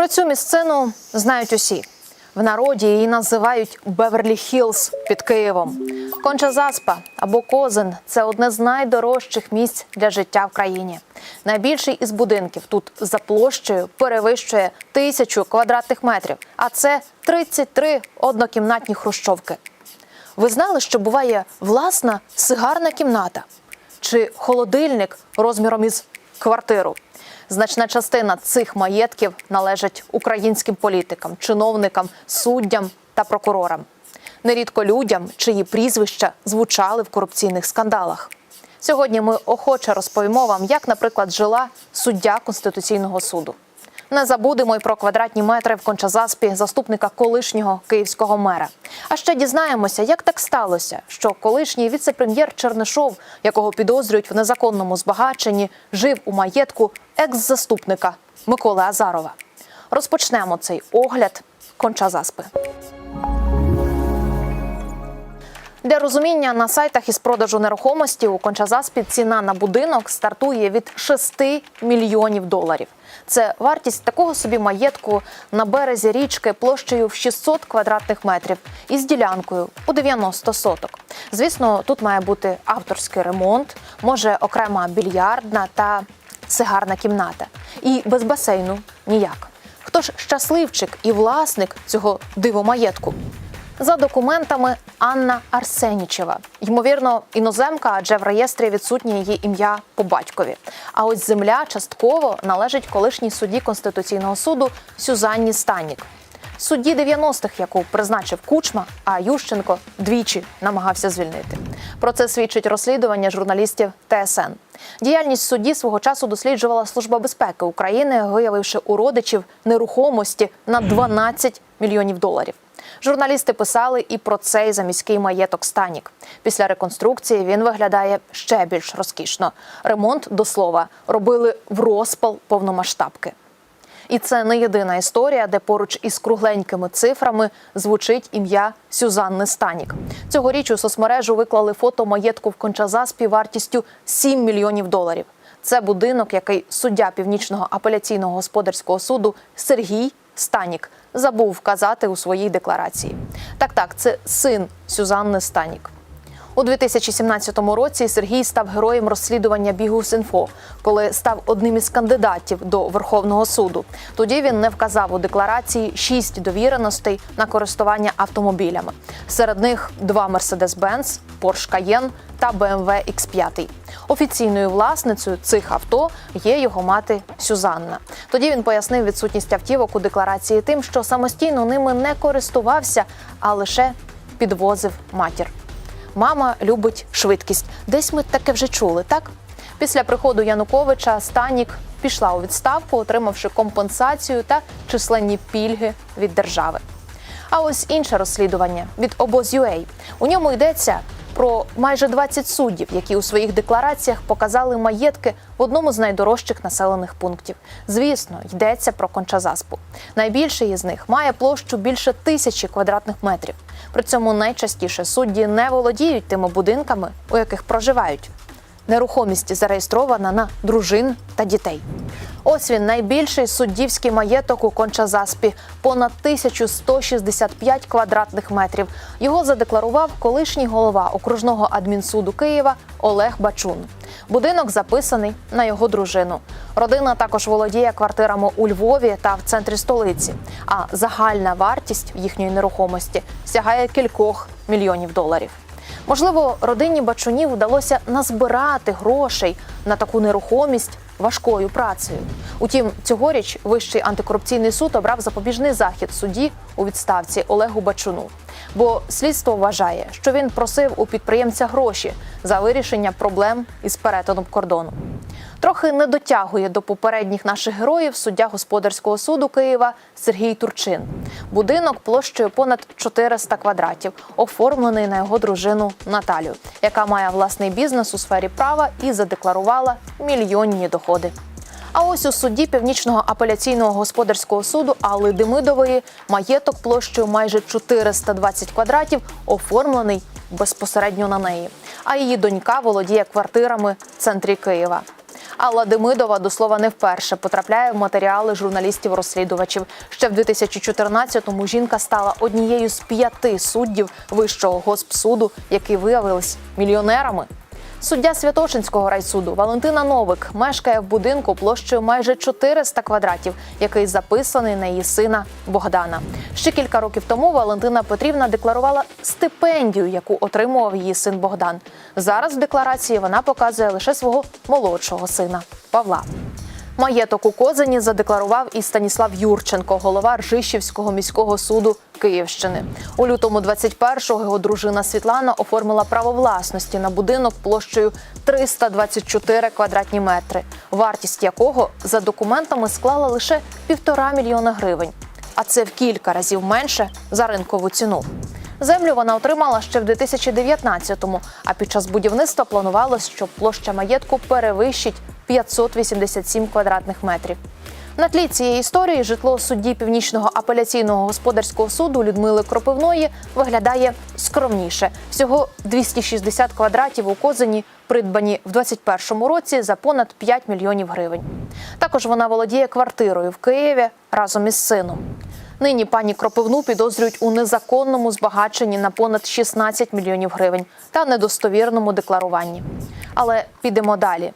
Про цю місцину знають усі. В народі її називають Беверлі Хілз під Києвом. Конча заспа або Козин це одне з найдорожчих місць для життя в країні. Найбільший із будинків тут за площею перевищує тисячу квадратних метрів, а це 33 однокімнатні хрущовки. Ви знали, що буває власна сигарна кімната чи холодильник розміром із квартиру? Значна частина цих маєтків належить українським політикам, чиновникам, суддям та прокурорам. Нерідко людям, чиї прізвища звучали в корупційних скандалах. Сьогодні ми охоче розповімо вам, як, наприклад, жила суддя Конституційного суду. Не забудемо й про квадратні метри в Кончазаспі заступника колишнього київського мера. А ще дізнаємося, як так сталося, що колишній віце-прем'єр Чернишов, якого підозрюють в незаконному збагаченні, жив у маєтку екс-заступника Миколи Азарова. Розпочнемо цей огляд Кончазаспи. Для розуміння на сайтах із продажу нерухомості у Кончазаспі ціна на будинок стартує від 6 мільйонів доларів. Це вартість такого собі маєтку на березі річки площею в 600 квадратних метрів із ділянкою у 90 соток. Звісно, тут має бути авторський ремонт, може окрема більярдна та сигарна кімната. І без басейну ніяк. Хто ж щасливчик і власник цього дивомаєтку? За документами Анна Арсенічева. Ймовірно, іноземка, адже в реєстрі відсутнє її ім'я по батькові. А ось земля частково належить колишній судді Конституційного суду Сюзанні Станік. Судді 90-х, яку призначив Кучма, а Ющенко двічі намагався звільнити. Про це свідчить розслідування журналістів ТСН. Діяльність судді свого часу досліджувала Служба безпеки України, виявивши у родичів нерухомості на 12 мільйонів доларів. Журналісти писали і про цей заміський маєток Станік. Після реконструкції він виглядає ще більш розкішно. Ремонт до слова робили в розпал повномасштабки. І це не єдина історія, де поруч із кругленькими цифрами звучить ім'я Сюзанни Станік. Цьогоріч у соцмережу виклали фото маєтку в Кончазаспі вартістю 7 мільйонів доларів. Це будинок, який суддя північного апеляційного господарського суду Сергій Станік забув вказати у своїй декларації. Так, так, це син Сюзанни Станік. У 2017 році Сергій став героєм розслідування Бігус.Інфо, коли став одним із кандидатів до Верховного суду. Тоді він не вказав у декларації шість довіреностей на користування автомобілями. Серед них два Mercedes-Benz, Porsche Cayenne та BMW X5. Офіційною власницею цих авто є його мати Сюзанна. Тоді він пояснив відсутність автівок у декларації тим, що самостійно ними не користувався, а лише підвозив матір. Мама любить швидкість. Десь ми таке вже чули, так? Після приходу Януковича Станік пішла у відставку, отримавши компенсацію та численні пільги від держави. А ось інше розслідування від обоз.UA. У ньому йдеться про майже 20 суддів, які у своїх деклараціях показали маєтки в одному з найдорожчих населених пунктів. Звісно, йдеться про Кончазаспу. Найбільший із них має площу більше тисячі квадратних метрів. При цьому найчастіше судді не володіють тими будинками, у яких проживають. Нерухомість зареєстрована на дружин та дітей. Ось він найбільший суддівський маєток у Кончазаспі понад 1165 квадратних метрів. Його задекларував колишній голова окружного адмінсуду Києва Олег Бачун. Будинок записаний на його дружину. Родина також володіє квартирами у Львові та в центрі столиці. А загальна вартість їхньої нерухомості сягає кількох мільйонів доларів. Можливо, родині бачунів вдалося назбирати грошей на таку нерухомість важкою працею. Утім, цьогоріч Вищий антикорупційний суд обрав запобіжний захід судді у відставці Олегу Бачуну. Бо слідство вважає, що він просив у підприємця гроші за вирішення проблем із перетином кордону. Трохи не дотягує до попередніх наших героїв суддя господарського суду Києва Сергій Турчин. Будинок площею понад 400 квадратів, оформлений на його дружину Наталю, яка має власний бізнес у сфері права і задекларувала мільйонні доходи. А ось у судді північного апеляційного господарського суду Алли Демидової маєток площею майже 420 квадратів оформлений безпосередньо на неї. А її донька володіє квартирами в центрі Києва. Алла Демидова до слова не вперше потрапляє в матеріали журналістів-розслідувачів. Ще в 2014-му жінка стала однією з п'яти суддів вищого госпсуду, які виявились мільйонерами. Суддя Святошинського райсуду Валентина Новик мешкає в будинку площею майже 400 квадратів, який записаний на її сина Богдана. Ще кілька років тому Валентина Петрівна декларувала стипендію, яку отримував її син Богдан. Зараз в декларації вона показує лише свого молодшого сина Павла. Маєток у Козині задекларував і Станіслав Юрченко, голова Ржищівського міського суду Київщини. У лютому 21-го його дружина Світлана оформила право власності на будинок площею 324 квадратні метри, вартість якого за документами склала лише півтора мільйона гривень. А це в кілька разів менше за ринкову ціну. Землю вона отримала ще в 2019-му, а під час будівництва планувалось, що площа маєтку перевищить 587 квадратних метрів. На тлі цієї історії житло судді Північного апеляційного господарського суду Людмили Кропивної виглядає скромніше. Всього 260 квадратів у Козині придбані в 2021 році за понад 5 мільйонів гривень. Також вона володіє квартирою в Києві разом із сином. Нині пані Кропивну підозрюють у незаконному збагаченні на понад 16 мільйонів гривень та недостовірному декларуванні. Але підемо далі.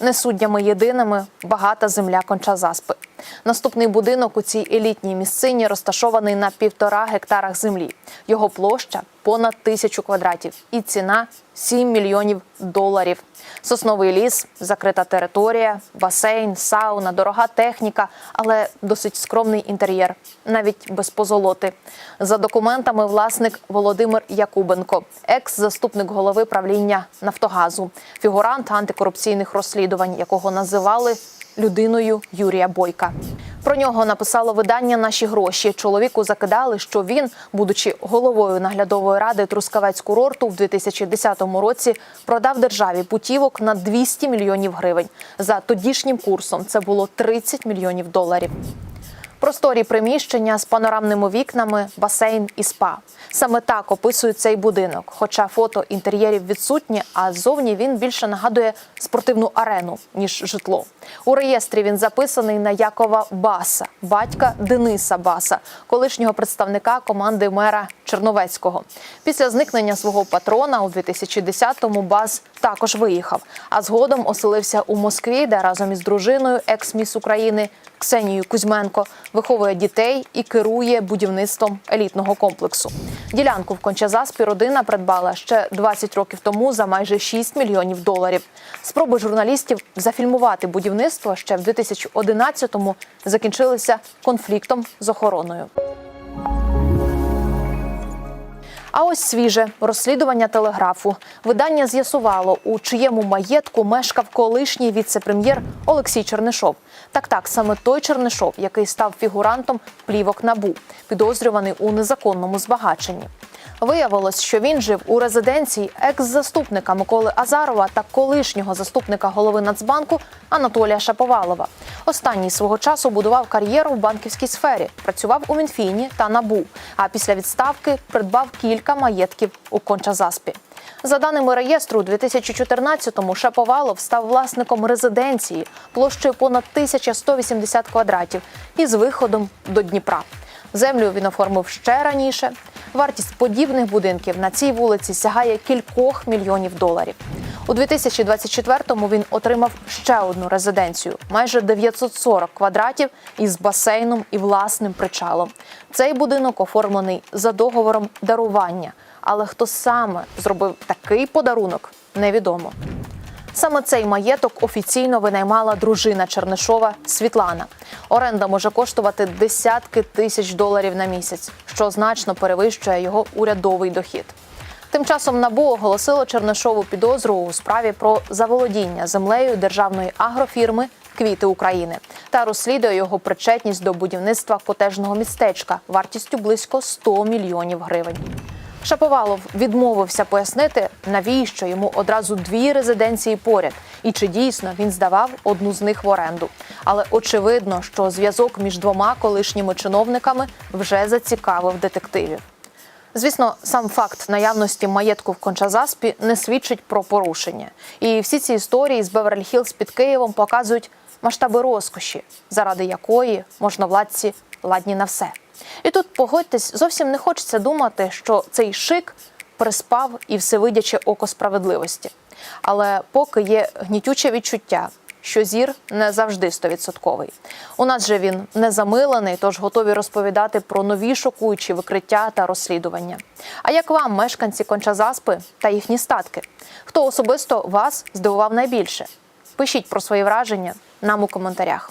Не суддями єдиними багата земля Кончазаспи. Наступний будинок у цій елітній місцині розташований на півтора гектарах землі. Його площа понад тисячу квадратів і ціна 7 мільйонів доларів. Сосновий ліс, закрита територія, басейн, сауна, дорога техніка, але досить скромний інтер'єр, навіть без позолоти. За документами власник Володимир Якубенко, екс-заступник голови правління Нафтогазу, фігурант антикорупційних розслідувань, якого називали людиною Юрія Бойка. Про нього написало видання Наші гроші. Чоловіку закидали, що він, будучи головою наглядової ради Трускавець курорту, в 2010 році продав державі путівок на 200 мільйонів гривень. За тодішнім курсом це було 30 мільйонів доларів. Просторі приміщення з панорамними вікнами, басейн і спа. Саме так описують цей будинок. Хоча фото інтер'єрів відсутні, а ззовні він більше нагадує спортивну арену ніж житло. У реєстрі він записаний на Якова Баса, батька Дениса Баса, колишнього представника команди мера Черновецького. Після зникнення свого патрона у 2010-му Бас також виїхав, а згодом оселився у Москві, де разом із дружиною екс-міс України Ксенією Кузьменко виховує дітей і керує будівництвом елітного комплексу. Ділянку в Кончазаспі родина придбала ще 20 років тому за майже 6 мільйонів доларів. Спроби журналістів зафільмувати будівництво ще в 2011-му закінчилися конфліктом з охороною. А ось свіже розслідування телеграфу. Видання з'ясувало, у чиєму маєтку мешкав колишній віце-прем'єр Олексій Чернишов. Так, так, саме той Чернишов, який став фігурантом плівок набу, підозрюваний у незаконному збагаченні. Виявилось, що він жив у резиденції екс-заступника Миколи Азарова та колишнього заступника голови Нацбанку Анатолія Шаповалова. Останній свого часу будував кар'єру в банківській сфері, працював у Мінфіні та НАБУ. А після відставки придбав кілька маєтків у Кончазаспі. За даними реєстру, у 2014-му Шаповалов став власником резиденції площею понад 1180 квадратів із виходом до Дніпра. Землю він оформив ще раніше. Вартість подібних будинків на цій вулиці сягає кількох мільйонів доларів. У 2024-му він отримав ще одну резиденцію майже 940 квадратів із басейном і власним причалом. Цей будинок оформлений за договором дарування. Але хто саме зробив такий подарунок, невідомо. Саме цей маєток офіційно винаймала дружина Чернишова Світлана. Оренда може коштувати десятки тисяч доларів на місяць, що значно перевищує його урядовий дохід. Тим часом НАБУ оголосило Чернишову підозру у справі про заволодіння землею державної агрофірми Квіти України та розслідує його причетність до будівництва котежного містечка вартістю близько 100 мільйонів гривень. Шаповалов відмовився пояснити, навіщо йому одразу дві резиденції поряд, і чи дійсно він здавав одну з них в оренду. Але очевидно, що зв'язок між двома колишніми чиновниками вже зацікавив детективів. Звісно, сам факт наявності маєтку в Кончазаспі не свідчить про порушення. І всі ці історії з Беверлі-Хіллз під Києвом показують масштаби розкоші, заради якої можновладці ладні на все. І тут погодьтесь, зовсім не хочеться думати, що цей шик приспав і всевидяче око справедливості. Але поки є гнітюче відчуття, що зір не завжди стовідсотковий. У нас же він не замилений, тож готові розповідати про нові шокуючі викриття та розслідування. А як вам, мешканці Кончазаспи та їхні статки? Хто особисто вас здивував найбільше? Пишіть про свої враження нам у коментарях.